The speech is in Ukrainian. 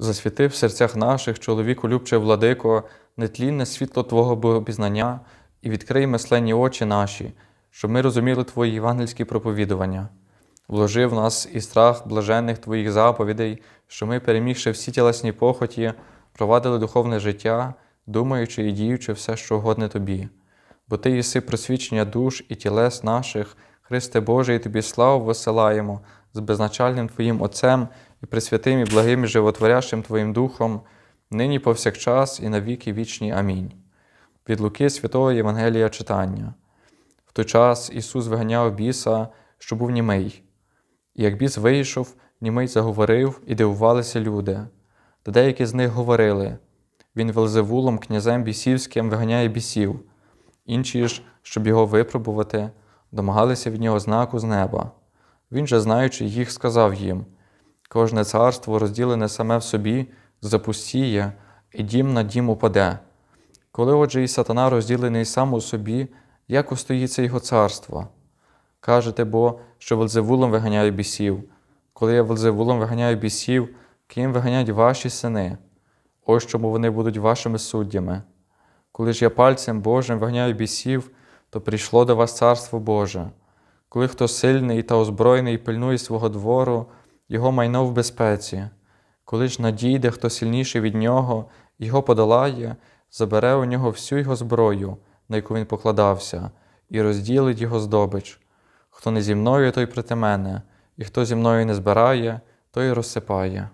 Засвіти в серцях наших, чоловіку любче владико, нетлінне світло Твого богопізнання і відкрий мисленні очі наші, щоб ми розуміли Твої євангельські проповідування. Вложи в нас і страх блаженних Твоїх заповідей, що ми, перемігши всі тілесні похоті, провадили духовне життя, думаючи і діючи все, що угодне Тобі. Бо Ти єси просвічення душ і тілес наших, Христе Боже, і Тобі славу висилаємо з безначальним Твоїм Отцем і пресвятим і благим і животворящим Твоїм Духом, нині повсякчас і на віки вічні. Амінь. Від Луки Святого Євангелія читання. В той час Ісус виганяв біса, що був німий. І як біс вийшов, німий заговорив, і дивувалися люди. Та деякі з них говорили: Він Велзевулом, князем бісівським, виганяє бісів. Інші ж, щоб його випробувати, домагалися від нього знаку з неба. Він же, знаючи їх, сказав їм: кожне царство, розділене саме в собі, запустіє, і дім на дім упаде. Коли отже і сатана розділений сам у собі, як устоїться його царство? Кажете бо, що Велзевулом виганяє бісів. Коли я Велзевулом виганяю бісів, ким виганяють ваші сини? Ось чому вони будуть вашими суддями. Коли ж я пальцем Божим виганяю бісів, то прийшло до вас царство Боже. Коли хто сильний та озброєний пильнує свого двору, його майно в безпеці. Коли ж надійде, хто сильніший від нього, його подолає, забере у нього всю його зброю, на яку він покладався, і розділить його здобич. Хто не зі мною, той проти мене, і хто зі мною не збирає, той розсипає.